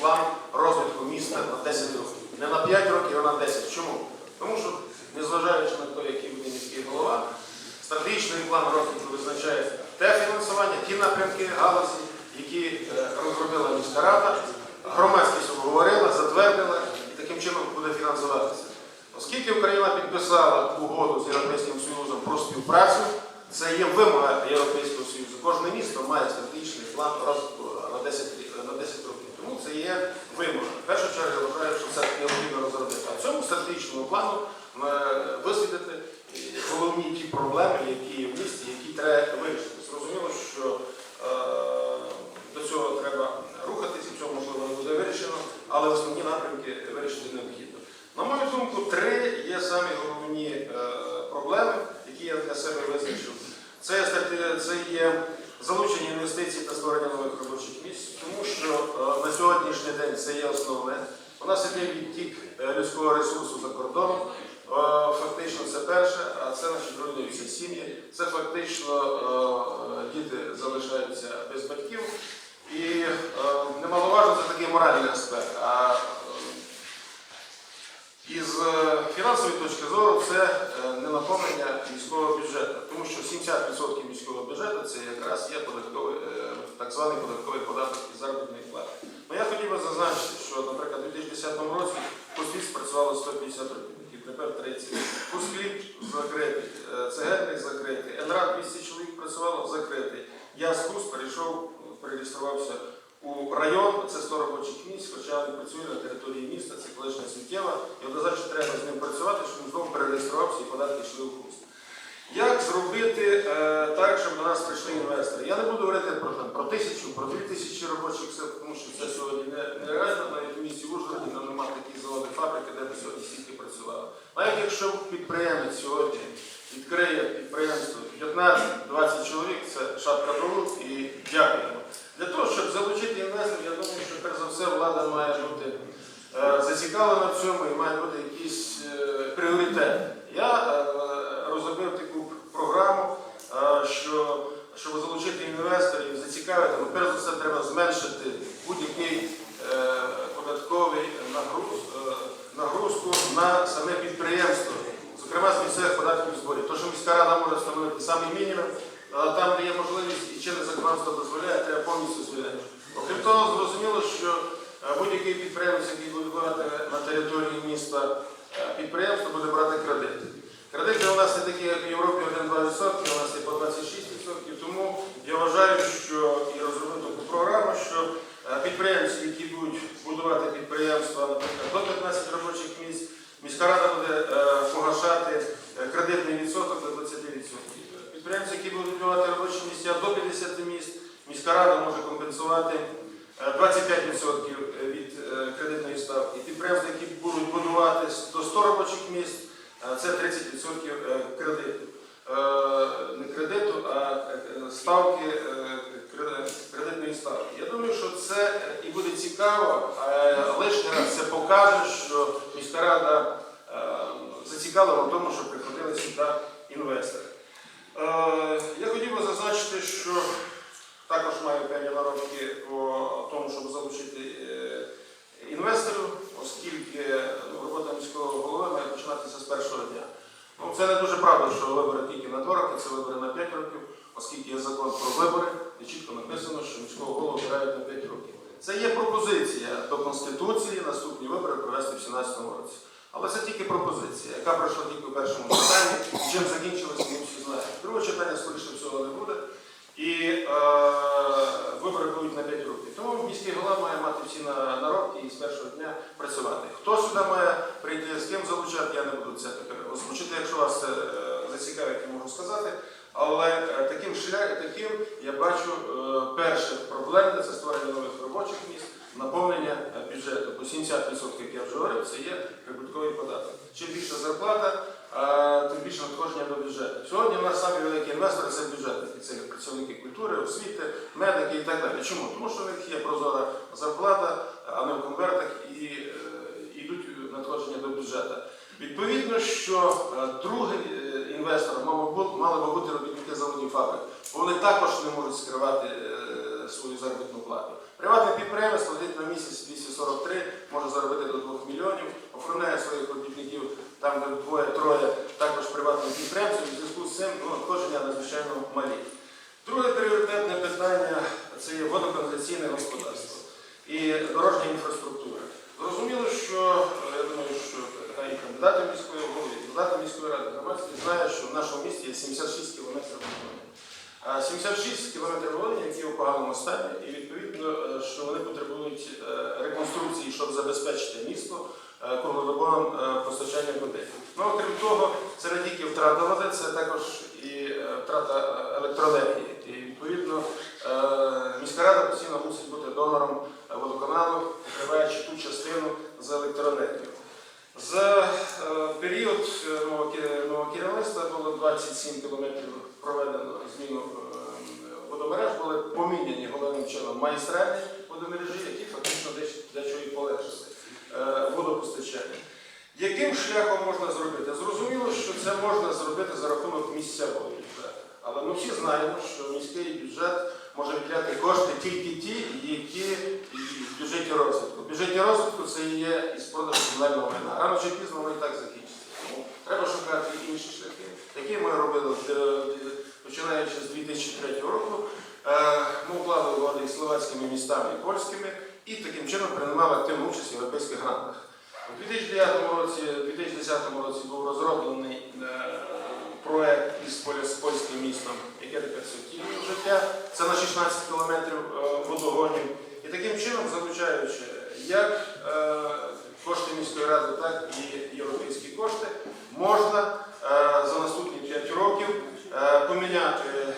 план розвитку міста на 10 років. Не на 5 років, а на 10. Чому? Тому що, незважаючи на те, який буде міський голова, стратегічний план розвитку визначає те фінансування, ті напрямки галузі, які е, розробила міська рада, громадськість обговорила, затвердила і таким чином буде фінансуватися. Оскільки Україна підписала угоду з Європейським Союзом про співпрацю, це є вимога Європейського Союзу. Кожне місто має стратегічний план розвитку на 10, рі- на 10 років. Тому це є вимога. В першу чергу я вважаю, що це необхідно розробити. А в цьому стратегічному плану е, висвітлити е, головні ті проблеми, які є в місті, які треба вирішити. Зрозуміло, що е, до цього треба рухатись, і в цьому можливо не буде вирішено, але основні напрямки вирішити необхідно. На мою думку, три є самі головні е, проблеми, які я для себе визначив. Це, є стратегія- це є залучення інвестицій та створення нових робочих місць, тому що е, на сьогоднішній день це є основне. У нас іде відтік е, людського ресурсу за кордоном. Е, Фактично це перше, а це наші руйнуються сім'ї. Це фактично е, діти залишаються без батьків. І немаловажно це такий моральний аспект. Із е, фінансової точки зору це не наповнення міського бюджету, тому що 70% міського бюджету це якраз є податковий, е, так званий податковий податок із заробітної плати. Ну я хотів би зазначити, що, наприклад, у 2010 році Кузбіс працювало 150 робітників, тепер 30. Кузхліб закритий, е, цегельник закритий, НРА 200 чоловік працювало закритий. Я з Куз перейшов, перереєструвався у район, це 100 робочих місць, хоча він працює на території міста, це колишня Світєва, і однозначно треба з ним працювати, щоб він знову перереєструвався і податки йшли у Хуст. Як зробити е, так, щоб до нас прийшли інвестори? Я не буду говорити про, там, про тисячу, про дві тисячі робочих сил, тому що це сьогодні не- нереально, навіть у місті Ужгороді там немає таких заводи, фабрики, де би сьогодні стільки працювали. Як якщо підприємець сьогодні відкриє підприємство 15-20 чоловік, це шапка долу і дякуємо. Для того, щоб залучити інвесторів, я думаю, що перш за все влада має бути е, зацікавлена в цьому і має бути якийсь е, пріоритет. Я е, розробив таку програму, е, що щоб залучити інвесторів, зацікавити, ну, перш за все треба зменшити будь-який е, податковий нагруз, е, нагрузку на саме підприємство, зокрема з місцевих податків і зборів. То, що міська рада може але там, де є можливість і чинне законодавство дозволяє, треба повністю звільнити. Окрім того, зрозуміло, що е, будь-який підприємець, який буде будувати на території міста е, підприємство, буде брати кредит. Кредити у нас не такі, як в Європі 1-2%, у нас є по 26%, тому я вважаю, що і розробив таку програму, що е, підприємці, які будуть будувати підприємства, наприклад, до 15 робочих місць, міська рада буде погашати кредитний відсоток до 20%. Підприємці, які будуть будувати робочі місця до 50 місць, міська рада може компенсувати е, 25% від е, кредитної ставки. Підприємства, які будуть будувати до 100 робочих місць, е, це 30% е, кредиту. Е, Не кредиту, а е, ставки е, кредитної ставки. Я думаю, що це і буде цікаво, лишній раз це покаже, що міська рада е, зацікавлена в тому, щоб приходили сюди інвестори. Е, Я хотів би зазначити, що певні наробки по тому, щоб залучити е, інвесторів, оскільки ну, робота міського голови має починатися з першого дня. Ну, це не дуже правда, що вибори тільки на 2 роки, це вибори на 5 років, оскільки є закон про вибори, де чітко написано, що міського голову обирають на 5 років. Це є пропозиція до Конституції наступні вибори провести в 2017 році. Але це тільки пропозиція, яка пройшла тільки у першому читанні. Чим закінчилося, ми всі знаємо. Другого читання, скоріше всього, не буде. І е, вибори будуть на 5 років. Тому міський голова має мати всі на- наробки і з першого дня працювати. Хто сюди має прийти, з ким залучати, я не буду це тепер озвучити. Якщо вас це зацікавить, я можу сказати. Але е, таким шлях, таким я бачу е, перше проблемне це створення нових робочих місць, наповнення е, бюджету. Бо 70%, як я вже говорив, це є прибутковий податок. Чим більша зарплата, тим більше надходження до бюджету. Сьогодні в нас самі великі інвестори це бюджетники, це працівники культури, освіти, медики і так далі. Чому? Тому що в них є прозора зарплата, а не в конвертах і е, йдуть надходження до бюджету. Відповідно, що е, другий е, інвестор мали би бути робітники заводів фабрик, бо вони також не можуть скривати е, свою заробітну плату. Приватний підприємець платить на місяць 243, може заробити до 2 мільйонів, оформляє своїх робітників там де двоє-троє, також приватних підприємців. Цим ну, надходження надзвичайно малі. Друге пріоритетне питання це є водоканалізаційне господарство і дорожня інфраструктура. Зрозуміло, що е, я думаю, що і кандидати міської голови, і депутати міської ради громадськість знає, що в нашому місті є 76 кілометрів водойм. 76 кілометрів водойм, які у поганому стані, і відповідно, е, що вони потребують е, реконструкції, щоб забезпечити місто круглодобовим е, постачанням води. Ну, окрім того, не тільки втрата води, це також і е, втрата е, електроенергії. І відповідно е, міська рада постійно мусить бути донором е, водоканалу, покриваючи ту частину за електроенергію. За е, період е, нового керівництва було 27 кілометрів проведено зміну е, водомереж, були поміняні головним чином майстерні водомережі, які фактично дещо для чого і полегшили е, водопостачання. Яким шляхом можна зробити? Зрозуміло, що це можна зробити за рахунок місцевого бюджету. Але ми всі знаємо, що міський бюджет може виділяти кошти тільки ті, які в бюджеті розвитку. В бюджеті розвитку це є із продажу комунального майна. Рано чи пізно воно і так закінчиться. Тому треба шукати інші шляхи, які ми робили е, починаючи з 2003 року. Е, Ми укладали угоди із словацькими містами і польськими і таким чином приймали активну участь в європейських грантах. У 2009 році, 2010 році був розроблений е, проект із польським містом, яке тепер суттєве життя. Це на 16 кілометрів е, водогонів. І таким чином, залучаючи як е, кошти міської ради, так і європейські кошти, можна е, за наступні 5 років е, поміняти е,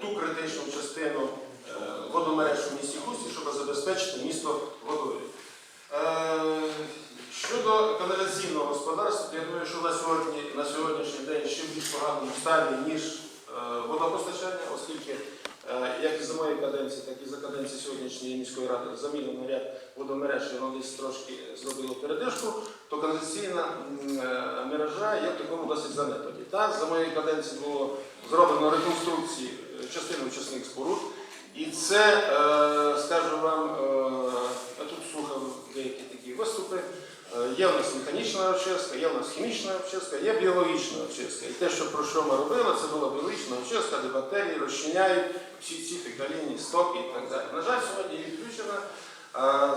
ту критичну частину е, водомереж у місті Хусті, щоб забезпечити місто водою. Е, Щодо каналізаційного господарства, то я думаю, що на сьогодні на сьогоднішній день ще в більш поганому стані, ніж е, водопостачання, оскільки е, як і за моєї каденції, так і за каденції сьогоднішньої міської ради замінено ряд водомереж, і воно десь трошки зробило передишку, то каналізаційна е, мережа є в такому досить занепаді. Так, за моєї каденції було зроблено реконструкції частини очисних споруд. І це, е, скажу вам, е, я тут слухав деякі такі виступи. Е, Є в нас механічна очистка, є в нас хімічна очистка, є біологічна очистка. І те, що про що ми робили, це була біологічна очистка, де бактерії розчиняють всі ці фекалійні стоки і так далі. На жаль, сьогодні її включена.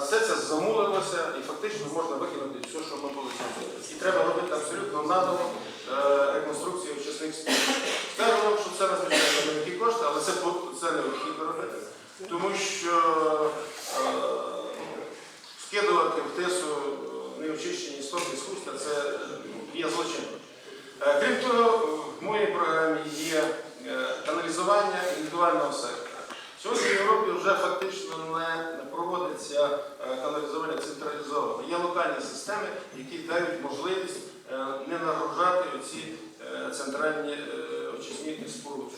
Все це замулилося і фактично можна викинути все, що ми були зробили. І треба робити абсолютно наново е, реконструкцію очисних споруд. Скажу вам, що це надзвичайно великі кошти, але це, по- це необхідно робити, тому що е, скидувати в тису е, неочищені стоки з хуста це е, є злочинно. Е, Крім того, в моїй програмі є е, каналізування індивідуального сектора. Сьогодні в Європі вже фактично не проводиться е, каналізування централізовано. Є локальні системи, які дають можливість е, не нагружати ці центральні е, очисні споруди.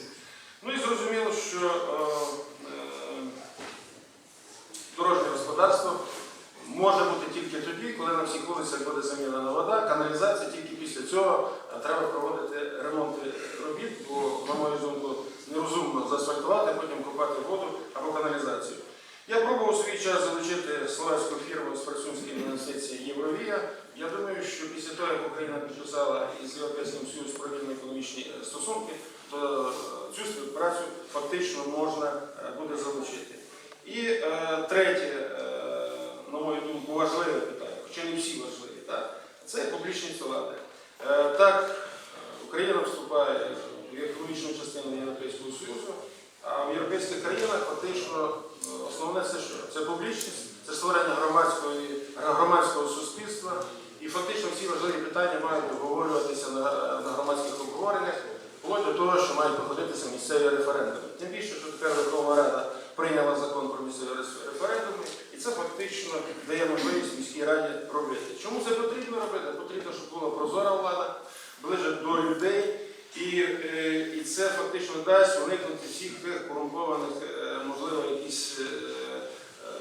Ну і зрозуміло, що дорожнє господарство може бути тільки тоді, коли на всіх вулицях буде замінена вода, каналізація, тільки після цього треба проводити ремонти робіт, бо, на мою думку, нерозумно заасфальтувати, потім купати воду або каналізацію. Я пробував у свій час залучити словацьку фірму з Працюнської інвестиції Євровія. Я думаю, що після того, як Україна підписала із Європейським Союзом про економічні е, стосунки, то е, цю співпрацю фактично можна е, буде залучити. І е, третє, е, на мою думку, важливе питання, хоча не всі важливі, так, це публічні тоалети. Е, так, Україна вступає в економічну частину Європейського Союзу, а в європейських країнах фактично основне це що? Це публічність, це створення громадської, громадського суспільства. І фактично всі важливі питання мають обговорюватися на, на громадських обговореннях, вплоть до того, що мають проходитися місцеві референдуми. Тим більше, що тепер Верховна Рада прийняла закон про місцеві референдуми, і це фактично дає можливість міській раді робити. Чому це потрібно робити? Потрібно, щоб була прозора влада, ближе до людей, і, е, і це фактично дасть уникнути всіх тих корумпованих, е, можливо, якісь е,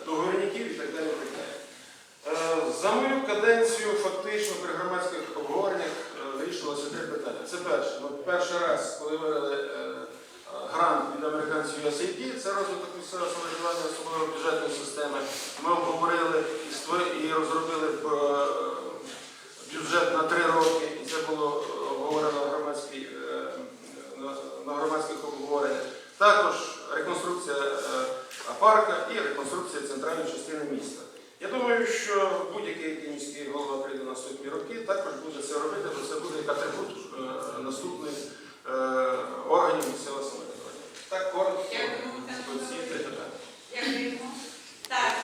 договорників і так далі. так далі. За мою каденцію фактично при громадських обговореннях вирішувалося три питання. Це перше. Ну, перший раз, коли виграли е, грант від американців USAID, це розвиток місцевого самоврядування особливо бюджетної системи. Ми обговорили і розробили е, бюджет на три роки, і це було е, обговорено на, громадській, е, на, на громадських обговореннях. Також реконструкція е, парка і реконструкція центральної частини міста. Я думаю, що будь-який який міський голова прийде на наступні роки, також буде це робити, бо це буде атрибут е, наступної е,